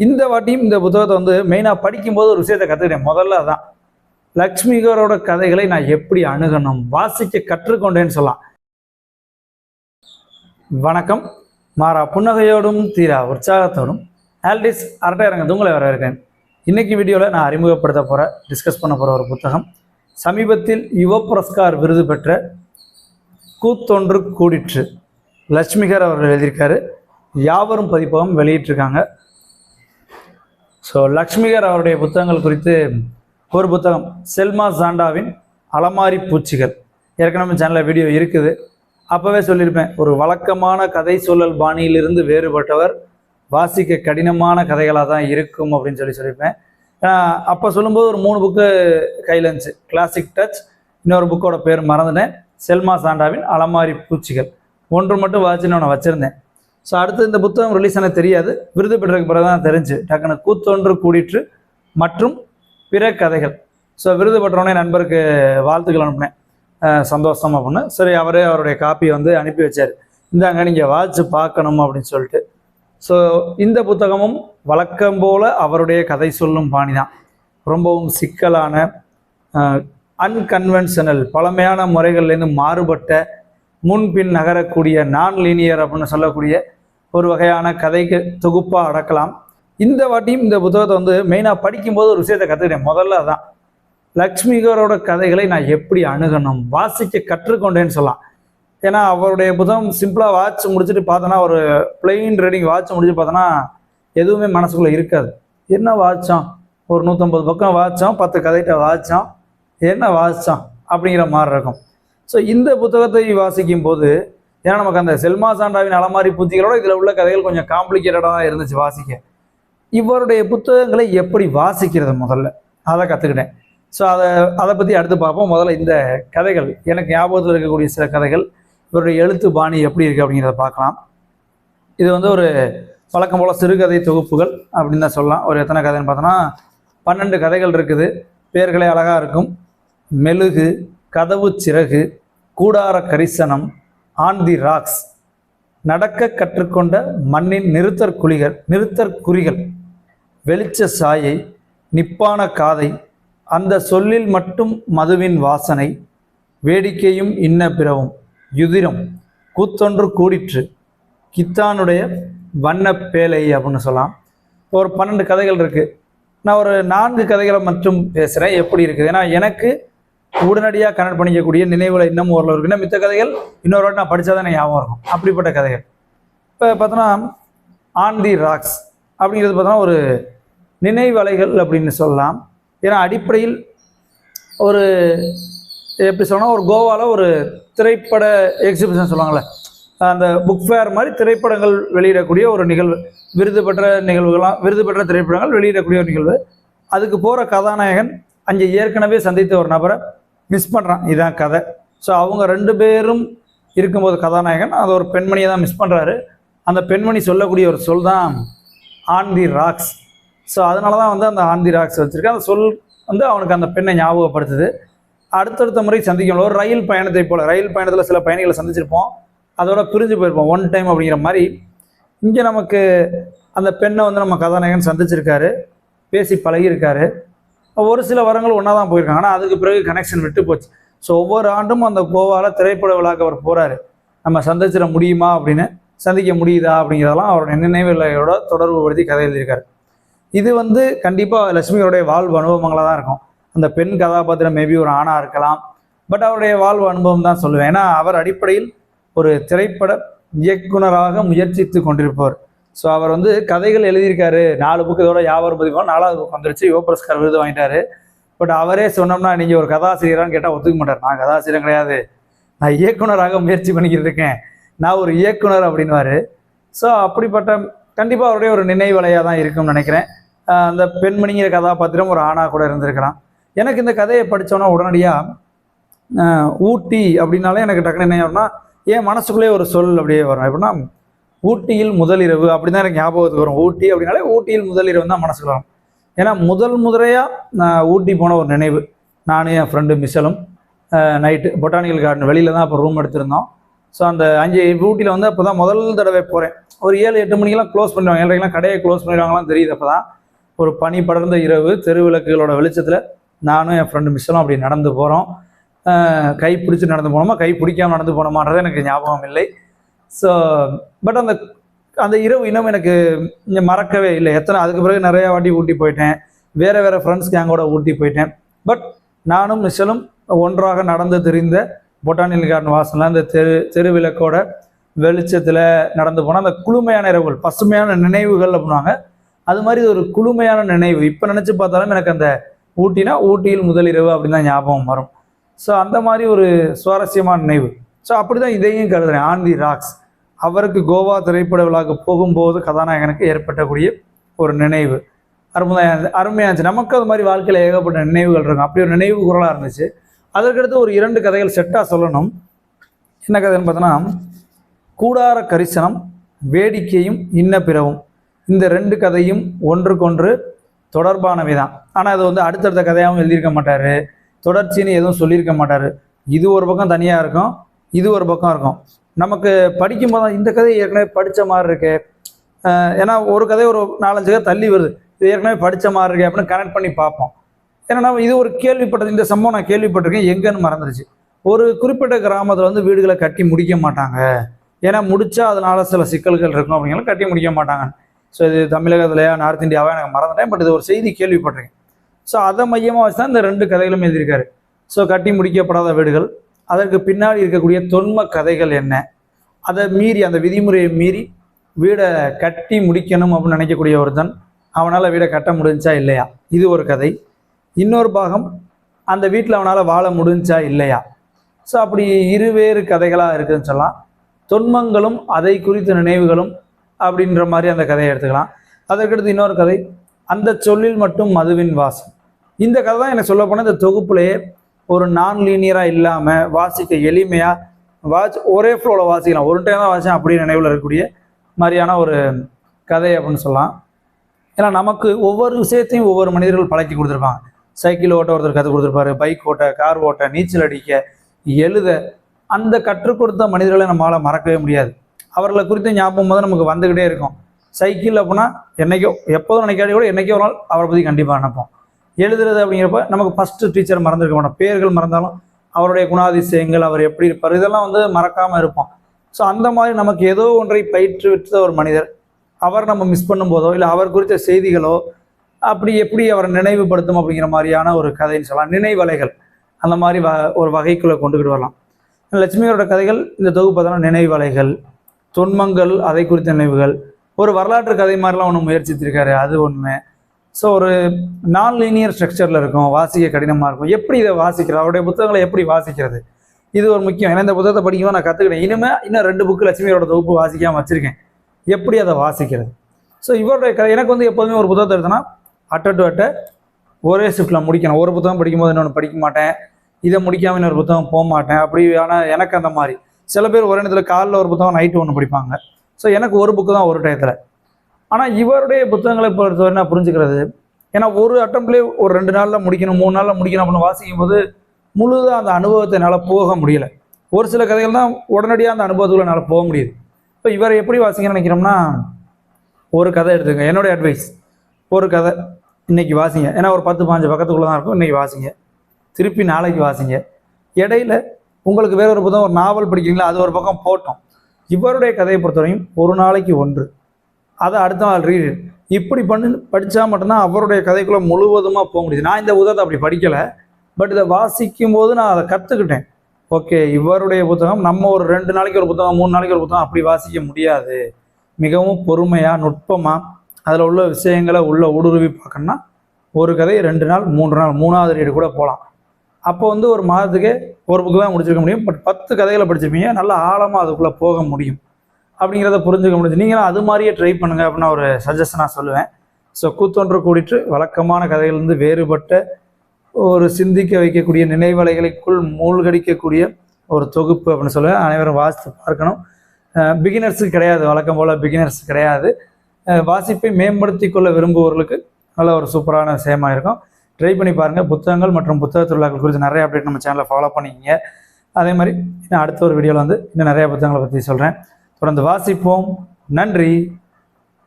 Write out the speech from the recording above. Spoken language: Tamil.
இந்த வாட்டியும் இந்த புத்தகத்தை வந்து மெயினாக படிக்கும்போது ஒரு விஷயத்தை கற்றுக்கிட்டேன் முதல்ல அதான் லக்ஷ்மிகரோட கதைகளை நான் எப்படி அணுகணும் வாசிக்க கற்றுக்கொண்டேன்னு சொல்லலாம். வணக்கம். மாறா புன்னகையோடும் தீரா உற்சாகத்தோடும். ஆல்டிஸ் அரட்டையரங்க உங்களை வரவேற்கிறேன் இன்னைக்கு வீடியோவில் நான் அறிமுகப்படுத்த போகிற டிஸ்கஸ் பண்ண போகிற ஒரு புத்தகம். சமீபத்தில் யுவ புரஸ்கார் விருது பெற்ற கூத்தொன்று கூடிற்று. லட்சுமிகர் அவர்கள் எழுதியிருக்காரு. யாவரும் பதிப்பகம் வெளியிட்டிருக்காங்க. ஸோ லக்ஷ்மிகர் அவருடைய புத்தகங்கள் குறித்து ஒரு புத்தகம் செல்மா சாண்டாவின் அலமாரி பூச்சிகள் ஏற்கனவே சேனலில் வீடியோ இருக்குது. அப்போவே சொல்லியிருப்பேன் ஒரு வழக்கமான கதை சொல்லல் பாணியிலிருந்து வேறுபட்டவர் வாசிக்க கடினமான கதைகளாக தான் இருக்கும் அப்படின்னு சொல்லி சொல்லியிருப்பேன். அப்போ சொல்லும்போது ஒரு மூணு புக்கு கையில் இருந்துச்சு. கிளாசிக் டச் இன்னொரு புக்கோட பேர் மறந்துட்டேன். செல்மா சாண்டாவின் அலமாரி பூச்சிகள் ஒன்று மட்டும் வாசின்னு நான் வச்சுருந்தேன் ஸோ அடுத்து இந்த புத்தகம் ரிலீஸ் ஆன தெரியாது. விருது பெற்றதுக்கு பிறகு தான் தெரிஞ்சு. டக்குனு கூத்தொன்று கூடிற்று. மற்றும் பிற கதைகள். ஸோ விருது பெற்றவொடனே நண்பருக்கு வாழ்த்துக்கள் அனுப்பினேன். சந்தோஷம் அப்படின்னு. சரி அவரே அவருடைய காப்பியை வந்து அனுப்பி வச்சார். இந்தாங்க நீங்கள் வாட்ச் பார்க்கணும் அப்படின்னு சொல்லிட்டு. ஸோ இந்த புத்தகமும் வழக்கம் போல அவருடைய கதை சொல்லும் பாணி தான். ரொம்பவும் சிக்கலான அன்கன்வென்ஷனல் பழமையான முறைகள்லேருந்து மாறுபட்ட முன்பின் நகரக்கூடிய நான் லீனியர் அப்படின்னு சொல்லக்கூடிய ஒரு வகையான கதைக்கு தொகுப்பாக அடக்கலாம். இந்த வாட்டியும் இந்த புத்தகத்தை வந்து மெயினாக படிக்கும்போது ஒரு விஷயத்தை கற்றுக்கிட்டேன் முதல்ல அதான் லக்ஷ்மிகரோட கதைகளை நான் எப்படி அணுகணும் வாசிக்க கற்றுக்கொண்டேன்னு சொல்லலாம். ஏன்னா அவருடைய புத்தகம் சிம்பிளாக வாட்ச் முடிச்சுட்டு பார்த்தோன்னா ஒரு பிளெயின் ரீடிங் வாட்ச் முடிச்சு பார்த்தோன்னா எதுவுமே மனசுக்குள்ளே இருக்காது. என்ன வாட்சம் ஒரு நூற்றம்பது பக்கம் வாட்சம் பத்து கதைகிட்ட வாட்சம் என்ன வாட்சம் அப்படிங்கிற மாதிரி இருக்கும். ஸோ இந்த புத்தகத்தை வாசிக்கும் போது ஏன்னா நமக்கு அந்த செல்மா சாண்டாவின் அலமாரி புத்திகளோட இதில் உள்ள கதைகள் கொஞ்சம் காம்ப்ளிகேட்டடாக தான் இருந்துச்சு வாசிக்க. இவருடைய புத்தகங்களை எப்படி வாசிக்கிறது முதல்ல? அதை கற்றுக்கிட்டேன் ஸோ அதை அதை பற்றி அடுத்து பார்ப்போம். முதல்ல இந்த கதைகள். எனக்கு ஞாபகத்தில் இருக்கக்கூடிய சில கதைகள். இவருடைய எழுத்து பாணி எப்படி இருக்குது அப்படிங்கிறத பார்க்கலாம். இது வந்து ஒரு வழக்கம் போல் சிறுகதை தொகுப்புகள் அப்படின்னு தான் சொல்லலாம். ஒரு எத்தனை கதைன்னு பார்த்தோன்னா பன்னெண்டு கதைகள் இருக்குது. பேர்களே அழகாக இருக்கும். மெழுகு கதவு சிறகு கூடார கரிசனம் ஆன் தி ராக்ஸ் நடக்க கற்றுக்கொண்ட மண்ணின் நிறுத்தற் குழிகள் நிறுத்தற் குறிகள். வெளிச்ச சாயை நிப்பான காதை அந்த சொல்லில் மட்டும் மதுவின் வாசனை வேடிக்கையும் இன்ன பிறவும். யுதிரம் கூத்தொன்று கூடிற்று. கித்தானுடைய வண்ண பேலை அப்படின்னு சொல்லலாம். ஒரு பன்னெண்டு கதைகள் இருக்குது நான் ஒரு நான்கு கதைகளை மட்டும் பேசுகிறேன் எப்படி இருக்குது? ஏன்னா எனக்கு உடனடியாக கனெக்ட் பண்ணிக்கக்கூடிய நினைவுல இன்னமும் ஓரளவு இருக்குன்னா மித்த கதைகள் இன்னொரு வாட்டி நான் படித்தா தான் ஞாபகம் இருக்கும். அப்படிப்பட்ட கதைகள். இப்போ பார்த்தோன்னா ஆன் தி ராக்ஸ் அப்படிங்கிறது பார்த்தோன்னா ஒரு நினைவலைகள் அப்படின்னு சொல்லலாம். ஏன்னா அடிப்படையில் ஒரு எப்படி சொன்னால் ஒரு கோவாவில் ஒரு திரைப்பட எக்ஸிபிஷன் சொல்லுவாங்கள்ல அந்த புக் ஃபேர் மாதிரி திரைப்படங்கள் வெளியிடக்கூடிய ஒரு நிகழ்வு விருது பெற்ற நிகழ்வுகளாம் விருது பெற்ற திரைப்படங்கள் வெளியிடக்கூடிய ஒரு நிகழ்வு. அதுக்கு போகிற கதாநாயகன் அங்கே ஏற்கனவே சந்தித்த ஒரு நபரை மிஸ் பண்ணுறான் இதான் கதை. ஸோ அவங்க ரெண்டு பேரும் இருக்கும்போது கதாநாயகன் அது ஒரு பெண்மணியை தான் மிஸ் பண்ணுறாரு அந்த பெண்மணி சொல்லக்கூடிய ஒரு சொல் தான் ஆன் தி ராக்ஸ். ஸோ அதனால தான் வந்து அந்த ஆன் தி ராக்ஸ் வச்சுருக்கேன் அந்த சொல் வந்து அவனுக்கு அந்த பெண்ணை ஞாபகப்படுத்துது. அடுத்தடுத்த முறை சந்திக்கும் ஒரு ரயில் பயணத்தை போல் ரயில் பயணத்தில் சில பயணிகளை சந்திச்சிருப்போம். அதோட பிரிஞ்சு போயிருப்போம் ஒன் டைம் அப்படிங்கிற மாதிரி. இங்கே நமக்கு அந்த பெண்ணை வந்து நம்ம கதாநாயகன் சந்திச்சிருக்காரு. பேசி பழகியிருக்காரு. ஒரு சில வரங்கள் ஒன்றா தான் போயிருக்காங்க. ஆனால் அதுக்கு பிறகு கனெக்ஷன் விட்டு போச்சு. ஸோ ஒவ்வொரு ஆண்டும் அந்த கோவாவில் திரைப்பட விழாக்கு அவர் போகிறாரு நம்ம சந்திச்சிட முடியுமா அப்படின்னு சந்திக்க முடியுதா அப்படிங்கிறதெல்லாம் அவருடைய நினைவுகளோட தொடர்பு படுத்தி கதை எழுதியிருக்காரு. இது வந்து கண்டிப்பாக லட்சுமியோடைய வாழ்வு அனுபவங்களாக தான் இருக்கும். அந்த பெண் கதாபாத்திரம் மேபி ஒரு ஆணாக இருக்கலாம். பட் அவருடைய வாழ்வு அனுபவம் தான் சொல்லுவேன். ஏன்னா அவர் அடிப்படையில் ஒரு திரைப்பட இயக்குனராக முயற்சித்து கொண்டிருப்பவர். ஸோ அவர் வந்து கதைகள் எழுதியிருக்காரு. நாலு புக்கு இதோட யாவரும் பதிவாக நாலாவது புக் வந்துருச்சு. யுவ விருது வாங்கிட்டாரு. பட் அவரே சொன்னோம்னா நீங்கள் ஒரு கதாசிரியரான்னு கேட்டால் ஒத்துக்க மாட்டார். நான் கதாசிரியர் கிடையாது. நான் இயக்குனராக முயற்சி பண்ணிக்கிட்டு இருக்கேன். நான் ஒரு இயக்குனர் அப்படின்வாரு ஸோ அப்படிப்பட்ட கண்டிப்பாக அவருடைய ஒரு நினைவலையாக தான் இருக்கும்னு நினைக்கிறேன். அந்த பெண்மணிங்கிற கதாபாத்திரம் ஒரு ஆணாக கூட இருந்திருக்கலாம். எனக்கு இந்த கதையை படித்தோன்னா உடனடியாக ஊட்டி அப்படின்னாலே எனக்கு டக்குனு என்ன வரும்னா என் மனசுக்குள்ளே ஒரு சொல் அப்படியே வரும். எப்படின்னா ஊட்டியில் முதலிரவு அப்படின்னு தான் எனக்கு ஞாபகத்துக்கு வரும். ஊட்டி அப்படின்னாலே ஊட்டியில் முதலிரவு தான் மனசுக்கு வரும். ஏன்னா முதல் முதலையாக நான் ஊட்டி போன ஒரு நினைவு. நானும் என் ஃப்ரெண்டு மிஷலும் நைட்டு பொட்டானிக்கல் கார்டன் வெளியில் தான் அப்போ ரூம் எடுத்திருந்தோம். ஸோ அந்த அஞ்சு ஊட்டியில் வந்து அப்போ தான் முதல் தடவை போகிறேன் ஒரு ஏழு எட்டு மணிக்கெல்லாம் க்ளோஸ் பண்ணிடுவாங்க. ஏழரைக்கெல்லாம் கடையை க்ளோஸ் பண்ணிடுவாங்களாம் தெரியுது அப்போ தான் ஒரு பனி படர்ந்த இரவு தெருவிளக்குகளோட வெளிச்சத்தில் நானும் என் ஃப்ரெண்டு மிஷலும் அப்படி நடந்து போகிறோம் கை பிடிச்சி நடந்து போனோமா கை பிடிக்காமல் நடந்து போனோமான்றது எனக்கு ஞாபகம் இல்லை. ஸோ பட் அந்த அந்த இரவு இன்னும் எனக்கு இங்கே மறக்கவே இல்லை. எத்தனை அதுக்கு பிறகு நிறையா வாட்டி ஊட்டி போயிட்டேன். வேறு வேறு ஃப்ரெண்ட்ஸ் கேங்கோட ஊட்டி போயிட்டேன். பட் நானும் மிஷலும் ஒன்றாக நடந்து தெரிந்த பொட்டானியல் கார்டன் வாசலில் அந்த தெரு தெருவிளக்கோட வெளிச்சத்தில் நடந்து போனால் அந்த குளுமையான இரவுகள் பசுமையான நினைவுகள் அப்படின்னாங்க அது மாதிரி ஒரு குளுமையான நினைவு. இப்போ நினச்சி பார்த்தாலும் எனக்கு அந்த ஊட்டினா ஊட்டியில் முதல் இரவு அப்படின்னு தான் ஞாபகம் வரும். ஸோ அந்த மாதிரி ஒரு சுவாரஸ்யமான நினைவு. ஸோ அப்படி தான் இதையும் கருதுறேன். ஆன் தி ராக்ஸ் அவருக்கு கோவா திரைப்பட விழாவுக்கு போகும்போது கதாநாயகனுக்கு ஏற்பட்டக்கூடிய ஒரு நினைவு. அருமையாக அருமையாக இருந்துச்சு. நமக்கு அது மாதிரி வாழ்க்கையில் ஏகப்பட்ட நினைவுகள் இருக்கும். அப்படி ஒரு நினைவு குரலாக இருந்துச்சு. அதற்கடுத்து ஒரு இரண்டு கதைகள் செட்டாக சொல்லணும். என்ன கதைன்னு பார்த்தோன்னா கூடார கரிசனம் வேடிக்கையும் இன்ன பிறவும். இந்த ரெண்டு கதையும் ஒன்றுக்கொன்று தொடர்பானவை தான் ஆனால் அது வந்து அடுத்தடுத்த கதையாகவும் எழுதியிருக்க மாட்டார். தொடர்ச்சின்னு எதுவும் சொல்லியிருக்க மாட்டார். இது ஒரு பக்கம் தனியாக இருக்கும் இது ஒரு பக்கம் இருக்கும். நமக்கு படிக்கும்போது தான் இந்த கதை ஏற்கனவே படித்த மாதிரி இருக்கு. ஏன்னா ஒரு கதை ஒரு நாலஞ்சு கதை தள்ளி வருது. இது ஏற்கனவே படித்த மாதிரி இருக்கு அப்படின்னு கனெக்ட் பண்ணி பார்ப்போம். ஏன்னா நம்ம இது ஒரு கேள்விப்பட்டது. இந்த சம்பவம் நான் கேள்விப்பட்டிருக்கேன். எங்கேன்னு மறந்துருச்சு. ஒரு குறிப்பிட்ட கிராமத்தில் வந்து வீடுகளை கட்டி முடிக்க மாட்டாங்க. ஏன்னா முடிச்சா அதனால சில சிக்கல்கள் இருக்கும் அப்படிங்கிறத கட்டி முடிக்க மாட்டாங்க ஸோ இது தமிழகத்துலையா நார்த் இந்தியாவா எனக்கு மறந்துட்டேன். பட் இது ஒரு செய்தி கேள்விப்பட்டிருக்கேன். ஸோ அதை மையமாக வச்சு தான் இந்த ரெண்டு கதைகளும் எழுதியிருக்காரு. ஸோ கட்டி முடிக்கப்படாத வீடுகள் அதற்கு பின்னாடி இருக்கக்கூடிய தொன்ம கதைகள் என்ன? அதை மீறி அந்த விதிமுறையை மீறி வீடை கட்டி முடிக்கணும் அப்படின்னு நினைக்கக்கூடிய ஒருத்தன் அவனால் வீடை கட்ட முடிஞ்சா இல்லையா? இது ஒரு கதை. இன்னொரு பாகம் அந்த வீட்டில் அவனால் வாழ முடிஞ்சா இல்லையா? ஸோ அப்படி இருவேறு கதைகளாக இருக்குதுன்னு சொல்லலாம். தொன்மங்களும் அதை குறித்த நினைவுகளும் அப்படின்ற மாதிரி அந்த கதையை எடுத்துக்கலாம். அதற்கடுத்து இன்னொரு கதை அந்த சொல்லில் மட்டும் மதுவின் வாசம். இந்த கதை தான் எனக்கு சொல்லப்போனால் இந்த தொகுப்புலேயே ஒரு நான் லீனியராக இல்லாமல் வாசிக்க எளிமையாக வாட்ச் ஒரே ஃப்ளோவில் வாசிக்கலாம். ஒரு டைம் தான் வாசிச்சேன் அப்படியே நினைவில் இருக்கக்கூடிய மாதிரியான ஒரு கதை அப்படின்னு சொல்லலாம். ஏன்னா நமக்கு ஒவ்வொரு விஷயத்தையும் ஒவ்வொரு மனிதர்கள் பழக்கி கொடுத்துருப்பாங்க. சைக்கிள் ஓட்ட ஒருத்தர் கற்றுக் கொடுத்துருப்பாரு பைக் ஓட்ட கார் ஓட்ட நீச்சல் அடிக்க எழுத. அந்த கற்றுக் கொடுத்த மனிதர்களை நம்மளால் மறக்கவே முடியாது. அவர்களை குறித்த ஞாபகம் போது நமக்கு வந்துக்கிட்டே இருக்கும். சைக்கிள் அப்படின்னா என்னைக்கோ எப்போதும் நினைக்காட்டி கூட என்றைக்கோ ஒரு நாள் அவரை பற்றி கண்டிப்பாக நினைப்போம். எழுதுறது அப்படிங்கிறப்ப நமக்கு ஃபஸ்ட்டு டீச்சர் மறந்துருக்க மாட்டோம் பேர்கள் மறந்தாலும் அவருடைய குணாதிசயங்கள் அவர் எப்படி இருப்பார் இதெல்லாம் வந்து மறக்காமல் இருப்போம் ஸோ அந்த மாதிரி நமக்கு ஏதோ ஒன்றை பயிற்றுவித்த ஒரு மனிதர் அவர் நம்ம மிஸ் பண்ணும்போதோ இல்லை அவர் குறித்த செய்திகளோ அப்படி எப்படி அவரை நினைவுபடுத்தும் அப்படிங்கிற மாதிரியான ஒரு கதைன்னு சொல்லலாம். நினைவலைகள் அந்த மாதிரி வ ஒரு வகைக்குள்ளே கொண்டுக்கிட்டு வரலாம். லட்சுமியோட கதைகள் இந்த தொகுப்பு பார்த்தோன்னா நினைவலைகள் தொன்மங்கள் அதை குறித்த நினைவுகள் ஒரு வரலாற்று கதை மாதிரிலாம் ஒன்று முயற்சித்திருக்காரு அது ஒன்று ஸோ ஒரு நான் லீனியர் ஸ்ட்ரக்சரில் இருக்கும் வாசிக்க கடினமாக இருக்கும். எப்படி இதை வாசிக்கிறது? அவருடைய புத்தகங்களை எப்படி வாசிக்கிறது? இது ஒரு முக்கியம். ஏன்னா இந்த புத்தகத்தை படிக்கும்போது நான் கற்றுக்கிட்டேன் இனிமேல் இன்னும் ரெண்டு புக்கு லட்சுமியோட தொகுப்பு வாசிக்காமல் வச்சுருக்கேன். எப்படி அதை வாசிக்கிறது? ஸோ இவருடைய கதை எனக்கு வந்து எப்போதுமே ஒரு புத்தகத்தை எடுத்தேன்னா அட்ட டு அட்ட ஒரே ஷிஃப்ட்டில் முடிக்கணும். ஒரு புத்தகம் படிக்கும்போது இன்னொன்று படிக்க மாட்டேன். இதை முடிக்காமல் இன்னொரு புத்தகம் போக மாட்டேன். அப்படி ஆனால் எனக்கு அந்த மாதிரி. சில பேர் ஒரு இடத்துல காலைல ஒரு புத்தகம் நைட்டு ஒன்று படிப்பாங்க. ஸோ எனக்கு ஒரு புக்கு தான் ஒரு டயத்தில். ஆனால் இவருடைய புத்தகங்களை பொறுத்தவரை நான் புரிஞ்சுக்கிறது. ஏன்னா ஒரு அட்டம்ப்லேயே ஒரு ரெண்டு நாளில் முடிக்கணும் மூணு நாளில் முடிக்கணும் அப்படின்னு வாசிக்கும் போது முழுதாக அந்த அனுபவத்தை என்னால் போக முடியல. ஒரு சில கதைகள் தான் உடனடியாக அந்த அனுபவத்துக்குள்ள என்னால் போக முடியுது. இப்போ இவரை எப்படி வாசிங்கன்னு நினைக்கிறோம்னா ஒரு கதை எடுத்துங்க என்னுடைய அட்வைஸ் ஒரு கதை இன்னைக்கு வாசிங்க. ஏன்னா ஒரு பத்து பாஞ்சு பக்கத்துக்குள்ளே தான் இருக்கும். இன்னைக்கு வாசிங்க. திருப்பி நாளைக்கு வாசிங்க. இடையில உங்களுக்கு வேற ஒரு புத்தகம் ஒரு நாவல் படிக்கிறீங்களா அது ஒரு பக்கம் போட்டோம். இவருடைய கதையை பொறுத்தவரையும் ஒரு நாளைக்கு ஒன்று. அதை அடுத்த நாள் ரீடு இப்படி பண்ணு படித்தா மட்டும்தான் அவருடைய கதைக்குள்ளே முழுவதுமாக போக முடியுது. நான் இந்த புத்தகத்தை அப்படி படிக்கலை பட் இதை வாசிக்கும் போது நான் அதை கற்றுக்கிட்டேன் ஓகே இவருடைய புத்தகம் நம்ம ஒரு ரெண்டு நாளைக்கு ஒரு புத்தகம் மூணு நாளைக்கு ஒரு புத்தகம் அப்படி வாசிக்க முடியாது. மிகவும் பொறுமையாக நுட்பமாக அதில் உள்ள விஷயங்களை உள்ள ஊடுருவி பார்க்கணும்னா ஒரு கதை ரெண்டு நாள் மூன்று நாள் மூணாவது ரீடு கூட போகலாம் அப்போ வந்து ஒரு மாதத்துக்கே ஒரு புக்கு தான் முடிச்சிருக்க முடியும் பட் பத்து கதைகளை படிச்சிருப்பீங்க நல்லா ஆழமாக அதுக்குள்ளே போக முடியும். அப்படிங்கிறத புரிஞ்சுக்க முடிஞ்சு. நீங்களும் அது மாதிரியே ட்ரை பண்ணுங்க அப்படின்னு ஒரு சஜஷனாக சொல்லுவேன். ஸோ கூத்தொன்று கூடிட்டு வழக்கமான கதைகளிலிருந்து வேறுபட்ட ஒரு சிந்திக்க வைக்கக்கூடிய நினைவலைகளுக்குள் மூழ்கடிக்கக்கூடிய ஒரு தொகுப்பு அப்படின்னு சொல்லுவேன். அனைவரும் வாசித்து பார்க்கணும். பிகினர்ஸுக்கு கிடையாது. வழக்கம் போல் பிகினர்ஸ் கிடையாது. வாசிப்பை மேம்படுத்தி கொள்ள விரும்புவவர்களுக்கு நல்ல ஒரு சூப்பரான விஷயமாக இருக்கும். ட்ரை பண்ணி பாருங்கள் புத்தகங்கள் மற்றும் புத்தக திருவிழாக்கள் குறித்து நிறைய அப்டேட் நம்ம சேனலில் ஃபாலோ பண்ணிக்கிங்க. அதே மாதிரி நான் அடுத்த ஒரு வீடியோவில் வந்து இன்னும் நிறைய புத்தகங்களை பற்றி சொல்கிறேன் தொடர்ந்து வாசிப்போம். நன்றி.